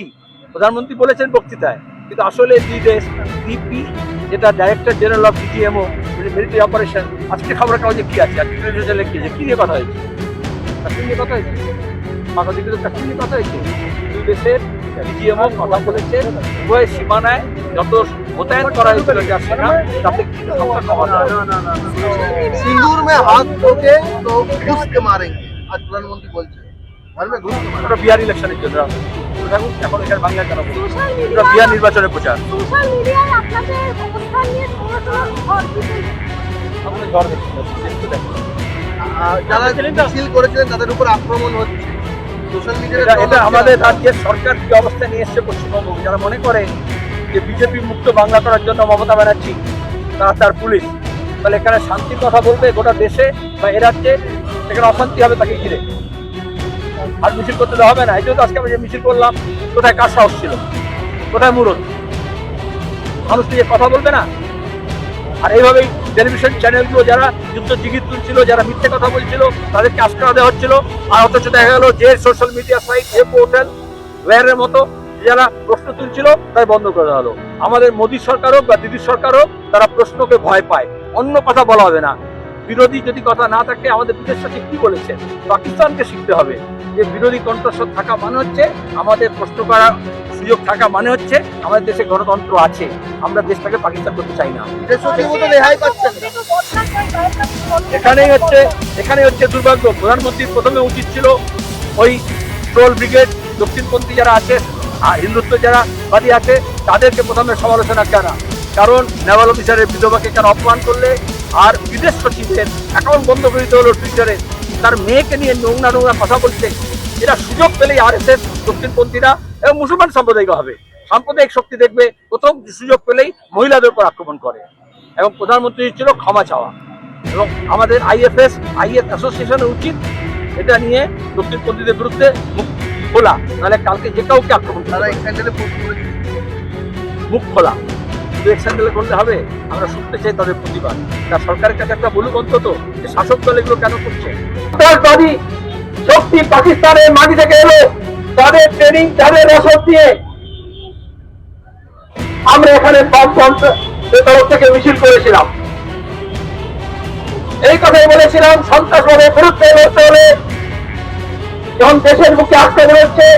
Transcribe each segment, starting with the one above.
সাক্ষী প্রধানমন্ত্রী বলেছেন বক্তৃতায় কিন্তু আসলে ডিডেস ডিপি যেটা director general of DGMO military operation আজকে খবর কাগজে কি আছে? আজকে কি নিয়ে কথা হয়েছে? কি নিয়ে কথা হয়েছে? কথা হয়েছে? দুই দেশের ডিজিএমও কথা বলেছে উভয় সীমানায় যত মোতায়েন করা হয়েছিল যাচ্ছে না তাতে কিন্তু সংখ্যা মে হাত তো ঘুষকে আজ প্রধানমন্ত্রী বলছে ঘুষ বিহার ইলেকশনের জন্য। দেখুন এখন এখানে বাংলা কেন মিডিয়ায় বিহার নির্বাচনের প্রচার। সোশ্যাল মিডিয়ায় আপনাদের অবস্থান নিয়ে ঝড় যারা মিছিল করেছিলেন তাদের উপর আক্রমণ হচ্ছে। সোশ্যাল এটা মিডিয়ায় এটা আমাদের রাজ্যের সরকার কি অবস্থা নিয়ে এসছে পশ্চিমবঙ্গ? যারা মনে করে যে বিজেপি মুক্ত বাংলা করার জন্য মমতা ব্যানার্জি তারা তার পুলিশ। তাহলে এখানে শান্তির কথা বলবে গোটা দেশে বা এ রাজ্যে সেখানে অশান্তি হবে তাকে ঘিরে। আর মিছিল করতে দেওয়া হবে না। এই আজকে আমরা যে মিছিল করলাম, কোথায় কার সাহস ছিল? কোথায় মুরত মানুষ নিয়ে কথা বলবে না। আর এইভাবেই টেলিভিশন চ্যানেলগুলো যারা যুদ্ধ জিগির তুলছিল, যারা মিথ্যে কথা বলছিল, তাদেরকে আশ্রয় দেওয়া হচ্ছিল। আর অথচ দেখা গেল যে সোশ্যাল মিডিয়া সাইট যে পোর্টাল ওয়ারের মতো যারা প্রশ্ন তুলছিল, তাই বন্ধ করে দেওয়া হলো। আমাদের মোদী সরকার হোক বা দিদি সরকার হোক, তারা প্রশ্নকে ভয় পায়। অন্য কথা বলা হবে না। বিরোধী যদি কথা না থাকে আমাদের বিদেশ সচিব কি বলেছেন পাকিস্তানকে শিখতে হবে। যে বিরোধী কণ্ঠস্বর থাকা মানে হচ্ছে আমাদের প্রশ্ন করার সুযোগ থাকা মানে হচ্ছে আমাদের দেশে গণতন্ত্র আছে। আমরা দেশটাকে পাকিস্তান করতে চাই না। এখানেই হচ্ছে এখানেই হচ্ছে দুর্ভাগ্য। প্রধানমন্ত্রীর প্রথমে উচিত ছিল ওই ট্রোল ব্রিগেড দক্ষিণপন্থী যারা আছে আর হিন্দুত্ব যারা বাদী আছে তাদেরকে প্রথমে সমালোচনা করা কারণ নেভাল অফিসারের বিধবাকে কেন অপমান করলে? আর বিদেশ সচিবের অ্যাকাউন্ট বন্ধ করে দিতে হলো টুইটারে তার মেয়েকে নিয়ে নোংরা নোংরা কথা বলছে। এরা সুযোগ পেলেই আর এস এস দক্ষিণপন্থীরা এবং মুসলমান সাম্প্রদায়িক হবে। সাম্প্রদায়িক শক্তি দেখবে প্রথম সুযোগ পেলেই মহিলাদের উপর আক্রমণ করে। এবং প্রধানমন্ত্রী ছিল ক্ষমা চাওয়া। এবং আমাদের আইএফএস আইএস অ্যাসোসিয়েশনের উচিত এটা নিয়ে দক্ষিণপন্থীদের বিরুদ্ধে মুখ খোলা। নাহলে কালকে যে কাউকে আক্রমণ মুখ খোলা। শুধু এক্সান্ডেলে করলে হবে, আমরা শুনতে চাই তাদের প্রতিবাদ। তা সরকারের কাছে একটা বলুক অন্তত যে শাসক দল এগুলো কেন করছে? শক্তি পাকিস্তানের মাটি থেকে এলো। তাদের ট্রেনিং তাদের রসদ দিয়ে আমরা এখানে তরফ থেকে মিছিল করেছিলাম। এই কথাই বলেছিলাম সন্ত্রাসবাদের বিরুদ্ধে লড়তে হলে যখন দেশের মুখে আক্রমণ হচ্ছে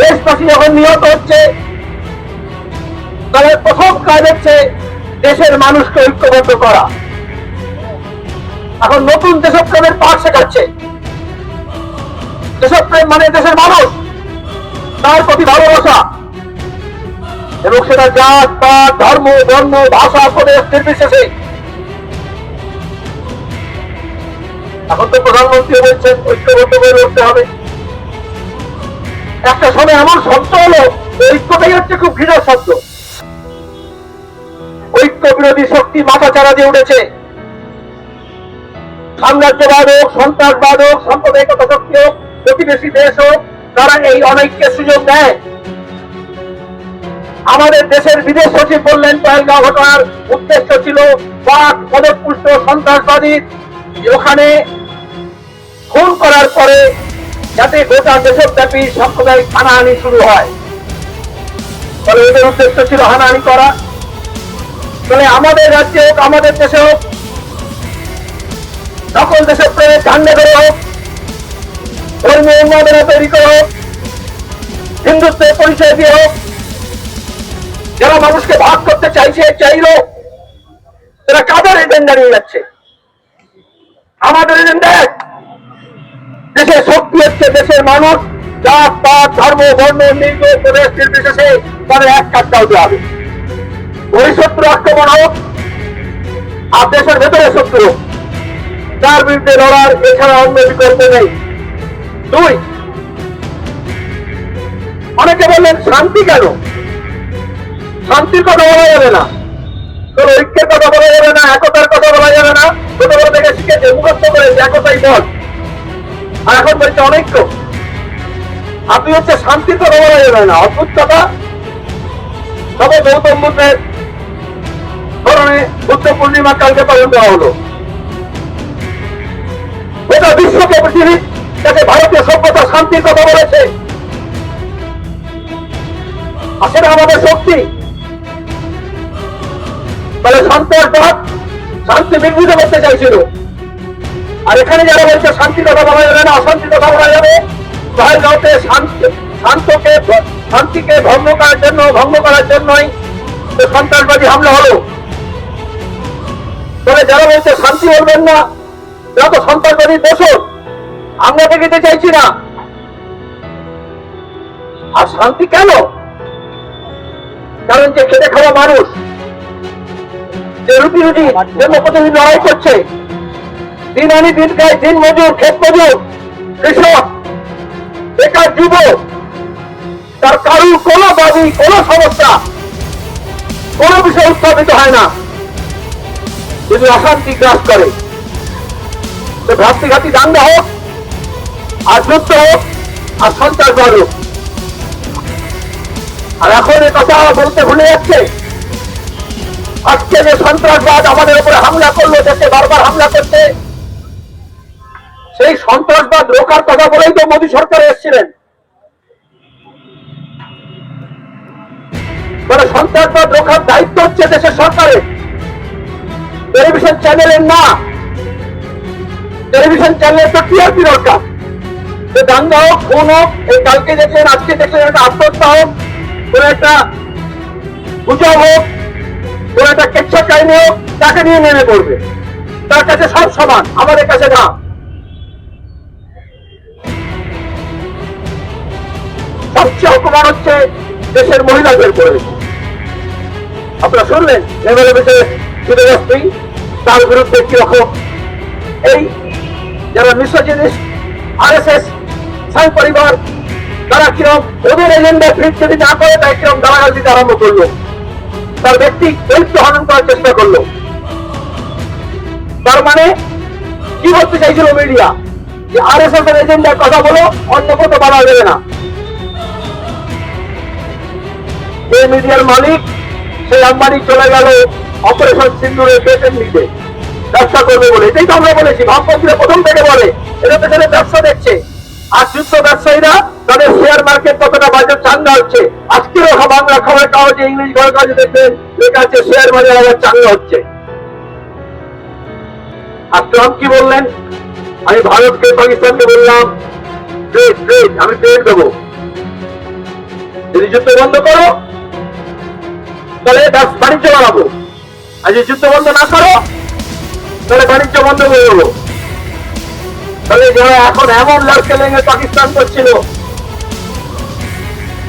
দেশবাসী যখন নিহত হচ্ছে তাহলে প্রথম কাজ হচ্ছে দেশের মানুষকে ঐক্যবদ্ধ করা। এখন নতুন দেশপ্রেমের পাঠ শেখাচ্ছে। দেশপ্রেম মানে দেশের মানুষ, তার প্রতি ভালোবাসা। এবং সেটা জাত, পাত, ধর্ম, বর্ণ, ভাষা, প্রদেশ, নির্বিশেষে। এখন তো প্রধানমন্ত্রী বলছেন, ঐক্যবদ্ধ করে লড়তে হবে। একটা সময় এমন শব্দ হলো, ঐক্যটাই হচ্ছে খুব ঘৃণার শব্দ। ঐক্য বিরোধী শক্তি মাথা চারা দিয়ে উঠেছে। সাম্রাজ্যবাদ হোক, সন্ত্রাসবাদ হোক, সাম্প্রদায়িকতা শক্তি হোক, প্রতিবেশী দেশ হোক, তারা এই অনৈক্যের সুযোগ দেয়। আমাদের দেশের বিদেশ সচিব বললেন পয়েলগাঁও ঘটনার উদ্দেশ্য ছিল পাক পদপুষ্ট সন্ত্রাসবাদী। ওখানে খুন করার পরে যাতে গোটা দেশব্যাপী সাম্প্রদায়িক হানাহানি শুরু হয়। ফলে এদের উদ্দেশ্য ছিল হানাহানি করা। তাহলে আমাদের রাজ্যে হোক, আমাদের দেশে হোক, সকল দেশের প্রেমে ঝান্ডা ধরে হোক ধর্মীয় উন্মাদনা তৈরি করে হোক, হিন্দুত্বের পরিচয় দিয়ে হোক, যারা মানুষকে ভাগ করতে চাইছে চাইল তারা কাদের এজেন্ডা নিয়ে যাচ্ছে? আমাদের এজেন্ডা দেশের শক্তি হচ্ছে দেশের মানুষ, জাত, পাত, ধর্ম, বর্ণ প্রদেশ নির্বিশেষে তাদের এক কাজটা হতে হবে। ওই শত্রু আক্রমণ হোক, আর দেশের ভেতরে শত্রু। তার বিরুদ্ধে লড়ার এছাড়া অন্য বিকল্প নেই। দুই, অনেকে বললেন শান্তি কেন? শান্তির কথা বলা যাবে না। কোন ঐক্যের কথা বলা যাবে না, একতার কথা বলা যাবে না। ছোটবেলা থেকে শিখেছে, মুখস্থ করেছে, একতাই বল। আর এখন বলছে অনৈক্য। আপনি হচ্ছে শান্তির কথা বলা যাবে না, অদ্ভুত কথা। তবে গৌতম বুদ্ধের ধরনে বুদ্ধ পূর্ণিমা কালকে পালন দেওয়া হলো। গোটা বিশ্বকে পৃথিবীর কাছে ভারতীয় সভ্যতা শান্তির কথা বলেছে। হাসিনা আমাদের শক্তি। তাহলে সন্ত্রাসবাদ শান্তি বিঘ্নিত করতে চাইছিল। আর এখানে যারা বলছে শান্তি কথা বলা যাবে না, অশান্তি কথা বলা যাবে পহেলগাঁওতে শান্তি শান্তকে শান্তিকে ভঙ্গ করার জন্য ভঙ্গ করার জন্যই সন্ত্রাসবাদী হামলা হলো। তবে যারা বলছে শান্তি বলবেন না। যারা তো সন্ত্রাসবাদী দোষর আমরা দেখিতে চাইছি না। আর শান্তি কেন? কারণ যে খেটে খাওয়া মানুষ, যে রুটি রুটি জন্য প্রতিদিন লড়াই করছে, দিন আনি দিন খায়, দিন মজুর, ক্ষেত মজুর, কৃষক, বেকার যুবক, তার কারুর কোনো দাবি কোনো সমস্যা, কোনো বিষয় উত্থাপিত হয় না। যদি অশান্তি গ্রাস করে, তো ভ্রাতৃঘাতী দাঙ্গা হোক, আর যুদ্ধ হোক, আর সন্ত্রাসবাদ হোক আর এখন এ কথা বলতে ভুলে যাচ্ছে। আজকে যে সন্ত্রাসবাদ আমাদের উপরে হামলা করল, দেশে বারবার হামলা করতে সেই সন্ত্রাসবাদ রোখার কথা বলেই তো মোদী সরকার এসেছিলেন। মানে সন্ত্রাসবাদ রোখার দায়িত্ব হচ্ছে দেশের সরকারের। টেলিভিশন চ্যানেলের না। টেলিভিশন চ্যানেলের তো টিআরপি দরকার। যে দাঙ্গা হোক খুন হোক, এই কালকে দেখলেন, আজকে দেখলেন একটা আত্মহত্যা হোক, কোন একটা গুজব হোক, কোন একটা কেচ্ছা কাহিনী হোক, তাকে নিয়ে নেমে পড়বে। তার কাছে সব সমান, আমাদের কাছে না। সবচেয়ে অপমান হচ্ছে দেশের মহিলাদের করে আপনারা শুনলেন? লেভেলে বেশি সুদগ্রস্তী তার বিরুদ্ধে কীরকম এই যারা মিসোজিনিস আর এস এস সাই পরিবার, তারা কিরম ওদের এজেন্ডা ফিট যদি না করে, তাই কিরম গালাগাল দিতে আরম্ভ করল। তার ব্যক্তি চরিত্র হনন করার চেষ্টা করল। তার মানে কি বলতে চাইছিল মিডিয়া যে আর এস এস এর এজেন্ডার কথা বলো, অন্য কোথাও বলা যাবে না। এই মিডিয়ার মালিক, সেই আম্বানি চলে গেল অপারেশন সিন্দুরের পেটেন্ট নিতে ব্যবসা করবে বলে। এটাই তো আমরা বলেছি ভাবপন্থীরা প্রথম থেকে বলে। এরা পেছনে ব্যবসা দেখছে। আর যুদ্ধ ব্যবসায়ীরা তাদের শেয়ার মার্কেট কতটা বাজার চাঙ্গা হচ্ছে। আজকেরও বাংলা খবর কাগজে ইংলিশ খবর কাগজে দেখবেন লেখা আছে শেয়ার বাজার আবার চাঙ্গা হচ্ছে। আর ট্রাম্প কি বললেন? আমি ভারতকে, পাকিস্তানকে বললাম ট্রেড ট্রেড আমি ট্রেড দেবো। যদি যুদ্ধ বন্ধ করো, তাহলে বাণিজ্য বাড়াবো। আর যদি যুদ্ধ বন্ধ না করো, তাহলে বাণিজ্য বন্ধ করে দেবো তাহলে যারা এখন এমন লড়কে লেগে পাকিস্তান করছিল।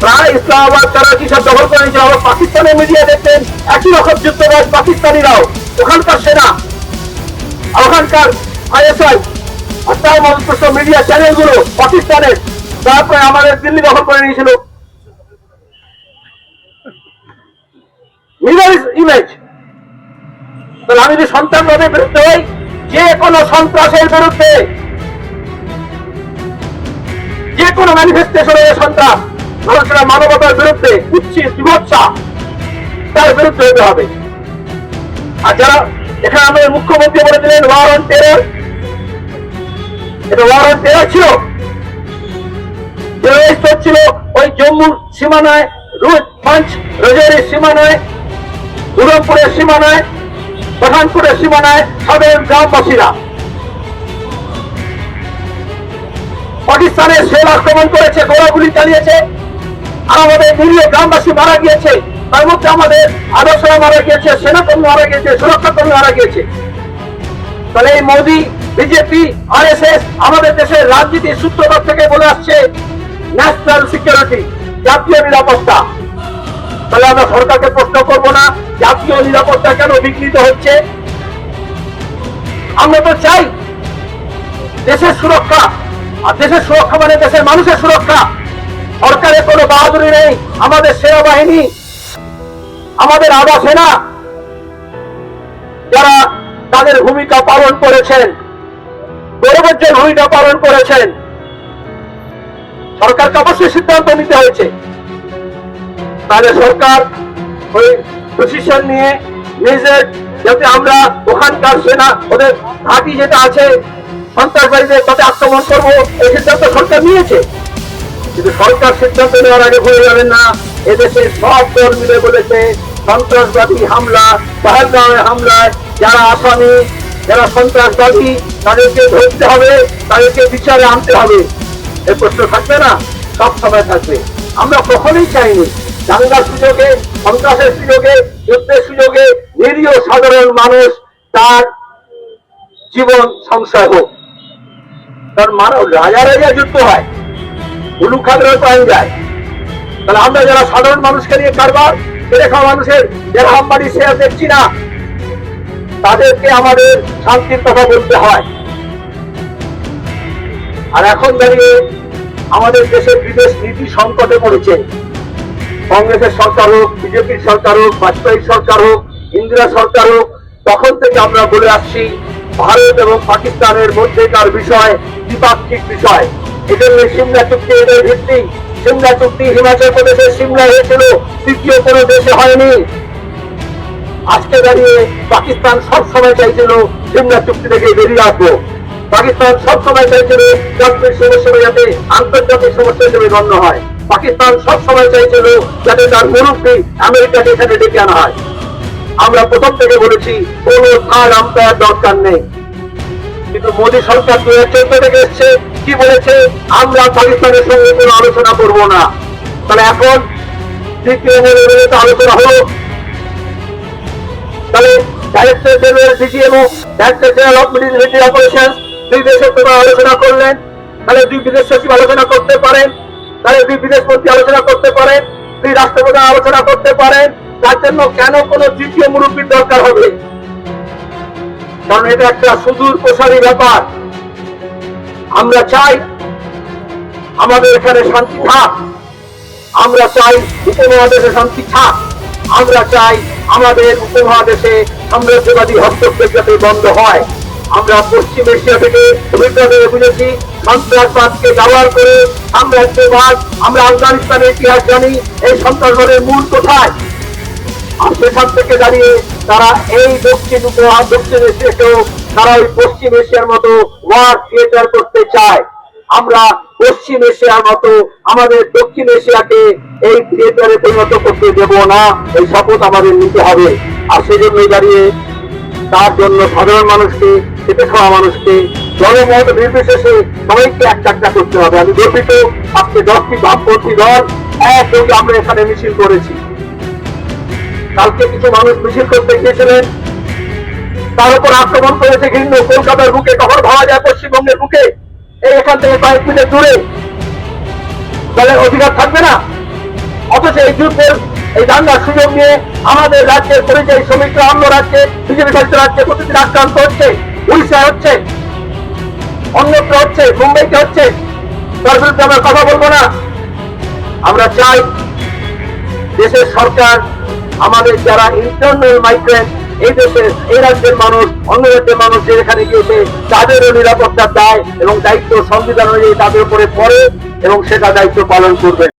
প্রায় ইসলামাবাদ তারা কি সব দখল করে নিয়েছিল আবার পাকিস্তানের মিডিয়া দেখতেন একই রকম যুদ্ধবাজ পাকিস্তানিরাও, ওখানকার সেনা, ওখানকার আইএসআই আর তার মিডিয়া চ্যানেলগুলো পাকিস্তানের, তারপরে আমাদের দিল্লি দখল করে নিয়েছিল মিরর ইমেজ তাহলে আমি যদি সন্ত্রাসবাদের বিরুদ্ধে হই, যে কোনো সন্ত্রাসের বিরুদ্ধে, যে কোনো ম্যানিফেস্টেশনের সন্ত্রাস ধরো মানবতার বিরুদ্ধে উচ্ছিস, বিভৎসা, তার বিরুদ্ধে হতে হবে। আর যারা এখানে আমাদের মুখ্যমন্ত্রী বলেছিলেন ওয়ার অন টেরর এটা ওয়ার অন টেরর ছিল। টেরোরিস্ট হচ্ছিল ওই জম্মুর সীমানায়, রুট পাঞ্চ, রোজারির সীমানায় উধমপুরের সীমানায় পাঠানপুরের সীমানায় সাধারণ গ্রামবাসীরা। পাকিস্তানের সেল আক্রমণ করেছে, গোলাগুলি চালিয়েছে, আর আমাদের নিরীহ গ্রামবাসী মারা গিয়েছে। তার মধ্যে আমাদের আদর্শরা মারা গিয়েছে, সেনাকর্মী মারা গিয়েছে সুরক্ষা কর্মী মারা গিয়েছে। তাহলে এই মোদী, বিজেপি আর আমাদের দেশের রাজনীতির সূত্রপাত থেকে বলে আসছে ন্যাশনাল সিকিউরিটি, জাতীয় নিরাপত্তা। তাহলে আমরা সরকারকে প্রশ্ন করব না, জাতীয় নিরাপত্তা কেন বিঘ্নিত হচ্ছে? আমরা তো চাই দেশের সুরক্ষা, আর দেশের সুরক্ষা মানে দেশের মানুষের সুরক্ষা। সরকারের কোনো বাহাদুরি নেই, আমাদের সেনাবাহিনী, আমাদের আধা সেনা, যারা তাদের ভূমিকা পালন করেছেন গৌরবের ভূমিকা পালন করেছেন। সরকারকে অবশ্যই সিদ্ধান্ত নিতে হয়েছে। তাহলে সরকার ওই প্রশিক্ষণ নিয়ে নিজের যাতে আমরা ওখানকার সেনা, ওদের ঘাঁটি যেটা আছে, সন্ত্রাসবাদীদের তাতে আক্রমণ করব, এই সিদ্ধান্ত সরকার নিয়েছে। কিন্তু সরকার সিদ্ধান্ত নেওয়ার আগে ভুলে যাবেন না এদেশের সব দল মিলে বলেছে, সন্ত্রাসবাদী হামলা পহেলগাঁওয়ের হামলায় যারা আসামি, যারা সন্ত্রাসবাদী, তাদেরকে ধরতে হবে, তাদেরকে বিচারে আনতে হবে। এ প্রশ্ন থাকবে না, সব সময় থাকবে। আমরা কখনোই চাইনি দাঙ্গার সুযোগে, সন্ত্রাসের সুযোগে, যুদ্ধের সুযোগে নিরীহ সাধারণ মানুষ তার জীবন সংশয় হোক। কারণ মানব রাজা রাজা যুদ্ধ হয় উলু খাগড়ার পাওয়া যায়। তাহলে আমরা যারা সাধারণ মানুষকে নিয়ে কারবার খাওয়া মানুষের যারা আমবাড়ি সে আর দেখছি না। তাদেরকে আমাদের শান্তির কথা বলতে হয়। আর এখন দাঁড়িয়ে আমাদের দেশের বিদেশ নীতি সংকটে পড়েছে। কংগ্রেসের সরকার হোক, বিজেপির সরকার হোক বাজপেয়ী সরকার হোক, ইন্দিরা সরকার হোক, তখন থেকে আমরা বলে আসছি, ভারত এবং পাকিস্তানের মধ্যেকার বিষয়, দ্বিপাক্ষিক বিষয়। এজন্য সিমলা চুক্তি এদের ভিত্তি। সিমলা চুক্তি হিমাচল প্রদেশের সিমলা হয়েছিল, তৃতীয় কোনো দেশে হয়নি। আজকে দাঁড়িয়ে পাকিস্তান সব সময় চাইছিল সিমলা চুক্তি থেকে বেরিয়ে আসব। পাকিস্তান সব সময় চাইছিল কাশ্মীর সমস্যা যাতে আন্তর্জাতিক সমস্যা হিসেবে গণ্য হয়। পাকিস্তান সব সময় চাইছিল যাতে তার মুরব্বী আমেরিকাকে এখানে ডেকে আনা হয়। আমরা প্রথম থেকে বলেছি, কোন থার্ড আম্পায়ার দরকার নেই। কিন্তু মোদী সরকার দু হাজার চোদ্দ থেকে এসছে, কি বলেছে? আমরা পাকিস্তানের সঙ্গে কোনো আলোচনা করব না। তাহলে এখন দ্বিতীয় মূল্যে তো আলোচনা হলো। তাহলে director general DGMO director general of military operation দুই দেশের আলোচনা করলেন। তাহলে দুই বিদেশ সচিব আলোচনা করতে পারেন। তাহলে দুই বিদেশ মন্ত্রী আলোচনা করতে পারেন দুই রাষ্ট্রপ্রধান আলোচনা করতে পারেন তার জন্য কেন কোনো তৃতীয় মুরব্বীর দরকার হবে? কারণ এটা একটা সুদূর প্রসারী ব্যাপার। আমরা চাই আমাদের এখানে শান্তি থাক। আমরা চাই উপমহাদেশে শান্তি থাক। আমরা চাই আমাদের উপমহাদেশে সাম্রাজ্যবাদী হস্তক্ষেপ যাতে বন্ধ হয়। আমরা পশ্চিম এশিয়া থেকে অভিজ্ঞতা বুঝেছি সন্ত্রাসবাদকে ব্যবহার করে আমরা সাম্রাজ্যবাদ আমরা আফগানিস্তানের ইতিহাস জানি, এই সন্ত্রাসবাদের মূল কোথায়? আর সেখান থেকে দাঁড়িয়ে তারা এই দক্ষিণ উপহার দক্ষিণ এশিয়াকেও তারা ওই পশ্চিম এশিয়ার মতো ওয়ার থিয়েটার করতে চায়। আমরা পশ্চিম এশিয়ার মতো, আমাদের দক্ষিণ এশিয়াকে এই থিয়েটারে পরিণত করতে দেব না, এই শপথ আমাদের নিতে হবে। আর সেজন্যই দাঁড়িয়ে তার জন্য সাধারণ মানুষকে খেতে খাওয়া মানুষকে জনমত নির্বিশেষে সবাইকে একটা একটা করতে হবে। আমি গর্বিত, আজকে দশটি বামপন্থী দল একসঙ্গে আমরা এখানে মিছিল করেছি। কালকে কিছু মানুষ মিছিল করতে গিয়েছিলেন। তার উপর আক্রমণ করেছে ঘৃণ্য। কলকাতার বুকে কখন ভাবা যায়, পশ্চিমবঙ্গের বুকে। এই এখান থেকে কয়েক মিনিট দূরে। দলের অধিকার থাকবে না। অথচ এই যুদ্ধের এই দাঙ্গার সুযোগ নিয়ে আমাদের রাজ্যের পরিযায়ী শ্রমিকরা, অন্য রাজ্যে, বিজেপি শাসিত রাজ্যে প্রতিদিন আক্রান্ত হচ্ছে উড়িষ্যা হচ্ছে। অন্যত্র হচ্ছে, মুম্বাইতে হচ্ছে। তার বিরুদ্ধে আমরা কথা বলব না। আমরা চাই দেশের সরকার, আমাদের যারা ইন্টারনাল মাইগ্রেন্ট এই দেশের, এই রাজ্যের মানুষ, অন্য রাজ্যের মানুষ যে এখানে গিয়েছে তাদেরও নিরাপত্তা দেয় এবং দায়িত্ব সংবিধান অনুযায়ী তাদের উপরে পড়ে এবং সেটা দায়িত্ব পালন করবে।